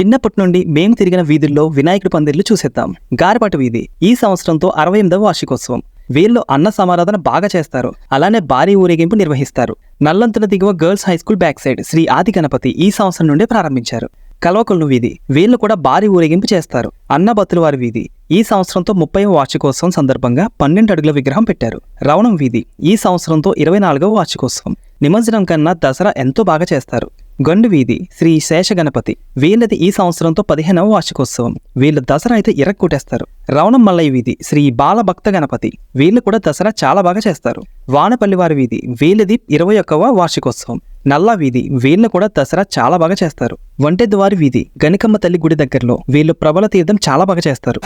చిన్నప్పటి నుండి మేము తిరిగిన వీధుల్లో వినాయకుడి పందిర్లు చూసేద్దాం. గారపాటి వీధి. ఈ సంవత్సరంతో అరవై ఎనిమిదవ వార్షికోత్సవం. వీళ్ళు అన్న సమారాధన బాగా చేస్తారు. అలానే భారీ ఊరేగింపు నిర్వహిస్తారు. నల్లంతుల దిగువ girls high school back side Sri Adi Ganapati ఈ సంవత్సరం నుండే ప్రారంభించారు. కల్వకొల్లు వీధి. వీళ్ళు కూడా భారీ ఊరేగింపు చేస్తారు. అన్న వారి వీధి. ఈ సంవత్సరంతో ముప్పై వార్షికోత్సవం సందర్భంగా పన్నెండు అడుగుల విగ్రహం పెట్టారు. రవణం వీధి. ఈ సంవత్సరంతో ఇరవై నాలుగవ వార్షికోత్సవం. నిమజ్జనం కన్నా దసరా ఎంతో బాగా చేస్తారు. గండు వీధి శ్రీ శేషగణపతి. వీళ్ళది ఈ సంవత్సరంతో పదిహేనవ వార్షికోత్సవం. వీళ్ళు దసరా అయితే ఇరక్కొట్టేస్తారు. రవణం మల్లయ్య వీధి శ్రీ బాలభక్త గణపతి. వీళ్ళు కూడా దసరా చాలా బాగా చేస్తారు. వానపల్లి వారి వీధి వీళ్ళది ఇరవై ఒక్కవ వార్షికోత్సవం. నల్లా వీధి వీళ్ళు కూడా దసరా చాలా బాగా చేస్తారు. వంటెద్దువారి వీధి గణికమ్మ తల్లి గుడి దగ్గరలో వీళ్ళు ప్రబల తీర్థం చాలా బాగా చేస్తారు.